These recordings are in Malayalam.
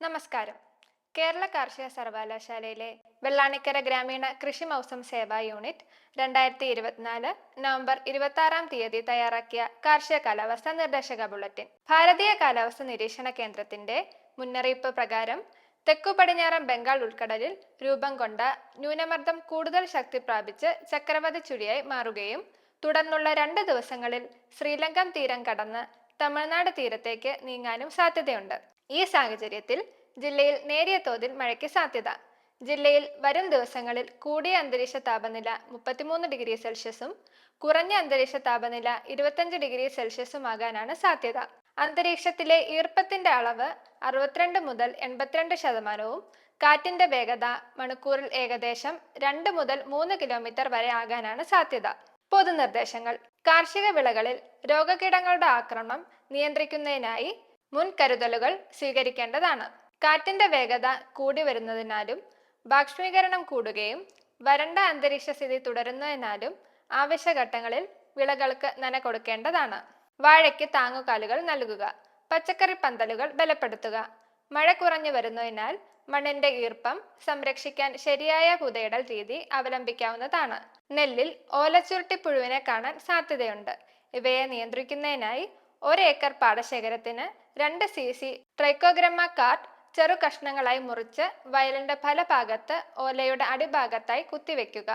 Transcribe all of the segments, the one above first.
നമസ്കാരം. കേരള കാർഷിക സർവകലാശാലയിലെ വെള്ളാണിക്കര ഗ്രാമീണ കൃഷി മൗസം സേവാ യൂണിറ്റ് രണ്ടായിരത്തി ഇരുപത്തിനാല് നവംബർ ഇരുപത്തി ആറാം തീയതി തയ്യാറാക്കിയ കാർഷിക കാലാവസ്ഥ നിർദ്ദേശക ബുള്ളറ്റിൻ. ഭാരതീയ കാലാവസ്ഥ നിരീക്ഷണ കേന്ദ്രത്തിന്റെ മുന്നറിയിപ്പ് പ്രകാരം തെക്കു പടിഞ്ഞാറൻ ബംഗാൾ ഉൾക്കടലിൽ രൂപം കൊണ്ട ന്യൂനമർദ്ദം കൂടുതൽ ശക്തി പ്രാപിച്ച് ചക്രവാത ചുഴിയായി മാറുകയും തുടർന്നുള്ള രണ്ട് ദിവസങ്ങളിൽ ശ്രീലങ്കൻ തീരം കടന്ന് തമിഴ്നാട് തീരത്തേക്ക് നീങ്ങാനും സാധ്യതയുണ്ട്. ഈ സാഹചര്യത്തിൽ ജില്ലയിൽ നേരിയ തോതിൽ മഴയ്ക്ക് സാധ്യത. ജില്ലയിൽ വരും ദിവസങ്ങളിൽ കൂടിയ അന്തരീക്ഷ താപനില മുപ്പത്തിമൂന്ന് ഡിഗ്രി സെൽഷ്യസും കുറഞ്ഞ അന്തരീക്ഷ താപനില ഇരുപത്തഞ്ച് ഡിഗ്രി സെൽഷ്യസും ആകാനാണ് സാധ്യത. അന്തരീക്ഷത്തിലെ ഈർപ്പത്തിന്റെ അളവ് അറുപത്തിരണ്ട് മുതൽ എൺപത്തിരണ്ട് ശതമാനവും കാറ്റിന്റെ വേഗത മണിക്കൂറിൽ ഏകദേശം രണ്ട് മുതൽ മൂന്ന് കിലോമീറ്റർ വരെ ആകാനാണ് സാധ്യത. പൊതുനിർദ്ദേശങ്ങൾ. കാർഷിക വിളകളിൽ രോഗകീടങ്ങളുടെ ആക്രമണം നിയന്ത്രിക്കുന്നതിനായി മുൻകരുതലുകൾ സ്വീകരിക്കേണ്ടതാണ്. കാറ്റിന്റെ വേഗത കൂടി വരുന്നതിനാലും ബാഷ്പീകരണം കൂടുകയും വരണ്ട അന്തരീക്ഷ സ്ഥിതി തുടരുന്നതിനാലും ആവശ്യഘട്ടങ്ങളിൽ വിളകൾക്ക് നന കൊടുക്കേണ്ടതാണ്. വാഴയ്ക്ക് താങ്ങുകാലുകൾ നൽകുക പച്ചക്കറി പന്തലുകൾ ബലപ്പെടുത്തുക. മഴ കുറഞ്ഞു വരുന്നതിനാൽ മണ്ണിന്റെ ഈർപ്പം സംരക്ഷിക്കാൻ ശരിയായ പുതയിടൽ രീതി അവലംബിക്കാവുന്നതാണ്. നെല്ലിൽ ഓലച്ചുരുട്ടി പുഴുവിനെ കാണാൻ സാധ്യതയുണ്ട്. ഇവയെ നിയന്ത്രിക്കുന്നതിനായി ഒരേക്കർ പാടശേഖരത്തിന് രണ്ട് സി സി ട്രൈക്കോഗ്രമ കാർട്ട് ചെറു കഷ്ണങ്ങളായി മുറിച്ച് വയലിന്റെ ഫലഭാഗത്ത് ഓലയുടെ അടിഭാഗത്തായി കുത്തിവെക്കുക.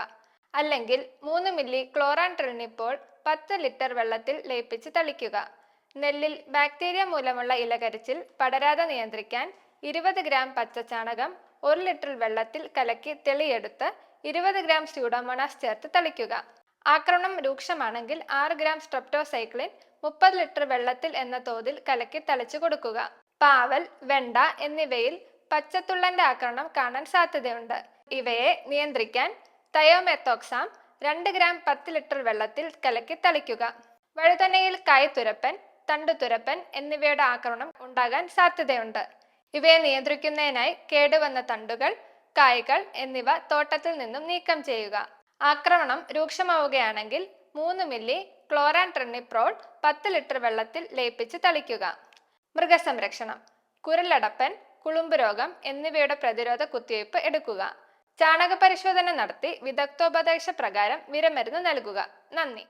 അല്ലെങ്കിൽ മൂന്ന് മില്ലി ക്ലോറാൻ ട്രിനിപ്പോൾ പത്ത് ലിറ്റർ വെള്ളത്തിൽ ലയിപ്പിച്ച് തളിക്കുക. നെല്ലിൽ ബാക്ടീരിയ മൂലമുള്ള ഇലകരിച്ചിൽ പടരാതെ നിയന്ത്രിക്കാൻ ഇരുപത് ഗ്രാം പച്ചചാണകം ഒരു ലിറ്റർ വെള്ളത്തിൽ കലക്കി തെളിയെടുത്ത് ഇരുപത് ഗ്രാം സ്യൂഡോമോണാസ് ചേർത്ത് തളിക്കുക. ആക്രമണം രൂക്ഷമാണെങ്കിൽ ആറ് ഗ്രാം സ്ട്രെപ്റ്റോസൈക്ലിൻ മുപ്പത് ലിറ്റർ വെള്ളത്തിൽ എന്ന തോതിൽ കലക്കി തളിച്ചു കൊടുക്കുക. പാവൽ വെണ്ട എന്നിവയിൽ പച്ചത്തുള്ളന്റെ ആക്രമണം കാണാൻ സാധ്യതയുണ്ട്. ഇവയെ നിയന്ത്രിക്കാൻ തയോമെത്തോക്സാം രണ്ട് ഗ്രാം പത്ത് ലിറ്റർ വെള്ളത്തിൽ കലക്കി തളിക്കുക. വഴുതനയിൽ കായ്ത്തുരപ്പൻ തണ്ടുതുരപ്പൻ എന്നിവയുടെ ആക്രമണം ഉണ്ടാകാൻ സാധ്യതയുണ്ട്. ഇവയെ നിയന്ത്രിക്കുന്നതിനായി കേടുവന്ന തണ്ടുകൾ കായ്കൾ എന്നിവ തോട്ടത്തിൽ നിന്നും നീക്കം ചെയ്യുക. ആക്രമണം രൂക്ഷമാവുകയാണെങ്കിൽ മൂന്ന് മില്ലി ക്ലോറാൻ ട്രെണ്ണിപ്രോൾ പത്ത് ലിറ്റർ വെള്ളത്തിൽ ലയിപ്പിച്ച് തളിക്കുക. മൃഗസംരക്ഷണം കുരലടപ്പൻ കുളുമ്പ് രോഗം എന്നിവയുടെ പ്രതിരോധ കുത്തിവയ്പ് എടുക്കുക. ചാണക പരിശോധന നടത്തി വിദഗ്ധോപദേശ പ്രകാരം വിരമരുന്ന് നൽകുക. നന്ദി.